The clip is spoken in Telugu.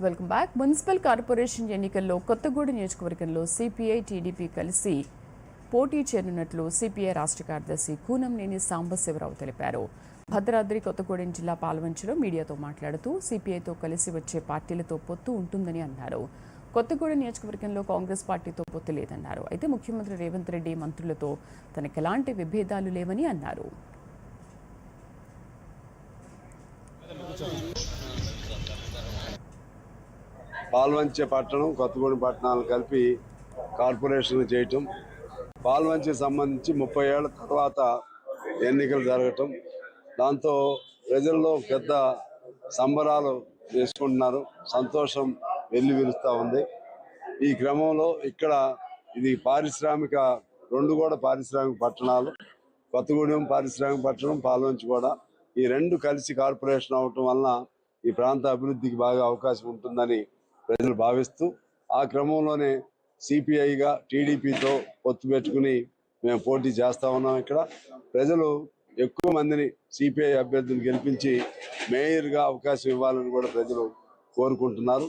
Welcome back. మున్సిపల్ కార్పొరేషన్ ఎన్నికల్లో కొత్తగూడెం నియోజకవర్గంలో సిపిఐ టీడీపీ కలిసి పోటీ చేరినట్లు సిపిఐ రాష్ట్ర కార్యదర్శి కూనంనేని సాంబశివరావు తెలిపారు. భద్రాద్రి కొత్తగూడెం జిల్లా పాల్వంచలో మీడియాతో మాట్లాడుతూ సిపిఐతో కలిసి వచ్చే పార్టీలతో పొత్తు ఉంటుందని అన్నారు. కొత్తగూడెం నియోజకవర్గంలో కాంగ్రెస్ పార్టీతో పొత్తు లేదన్నారు. అయితే ముఖ్యమంత్రి రేవంత్ రెడ్డి మంత్రులతో తనకు ఎలాంటి విభేదాలు లేవని అన్నారు. పాల్వంచే పట్టణం కొత్తగూడెం పట్టణాలు కలిపి కార్పొరేషన్ చేయటం పాల్వంచే సంబంధించి ముప్పై ఏళ్ళ తర్వాత ఎన్నికలు జరగటం దాంతో ప్రజల్లో పెద్ద సంబరాలు చేసుకుంటున్నారు. సంతోషం వెల్లి విరుస్తూ ఉంది. ఈ క్రమంలో ఇక్కడ ఇది పారిశ్రామిక రెండు కూడా పారిశ్రామిక పట్టణాలు కొత్తగూడెం పారిశ్రామిక పట్టణం పాల్వంచి కూడా. ఈ రెండు కలిసి కార్పొరేషన్ అవటం వలన ఈ ప్రాంత అభివృద్ధికి బాగా అవకాశం ఉంటుందని ప్రజలు భావిస్తూ ఆ క్రమంలోనే సిపిఐగా టీడీపీతో పొత్తు పెట్టుకుని మేము పోటీ చేస్తా ఉన్నాం ఇక్కడ. ప్రజలు ఎక్కువ మందిని సిపిఐ అభ్యర్థిని గెలిపించి మేయర్గా అవకాశం ఇవ్వాలని కూడా ప్రజలు కోరుకుంటున్నారు.